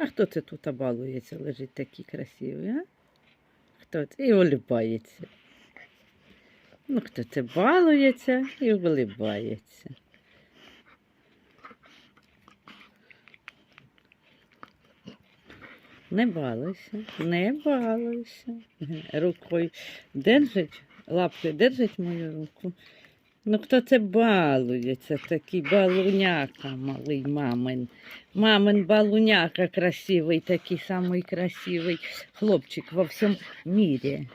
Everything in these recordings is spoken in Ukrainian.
А хто це тут балується, лежить такий красивий, а? Хто це? І улибається. Ну, хто це балується і улибається. Не балуйся, не балуйся. Рукою держить, лапкою держить мою руку. Ну хто це балується, такий балуняка малий мамин. Мамин балуняка красивий, такий самий красивий хлопчик во всьому мірі.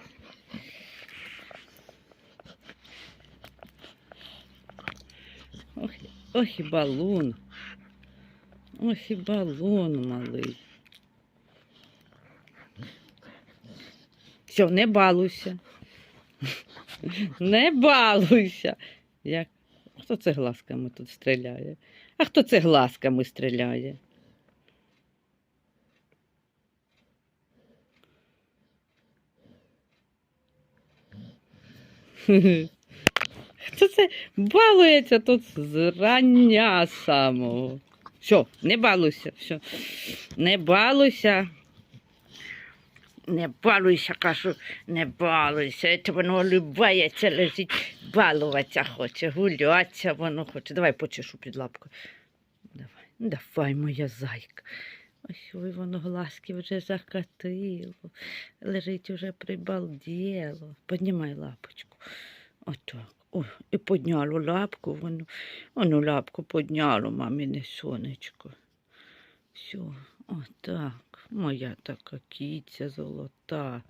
Ох, ох і балун. Ох і балун малий. Все, не балуйся. Не балуйся. Як? Хто це глазками тут стріляє? А хто це глазками стріляє? Хто це балується тут з рання самого? Все, не балуйся, все. Не балуйся. Не балуйся, кажу, не балуйся. Це воно улыбається, лежить, балуватися хоче, гулятися воно хоче. Давай почешу під лапкою. Давай, ну, давай, моя зайка. Ось ой, воно глазки вже закатило. Лежить уже прибалділо. Піднімай лапочку. Отак. І підняло лапку, воно, воно лапку підняло, мамине сонечко. Все, отак. Моя така кіця золота.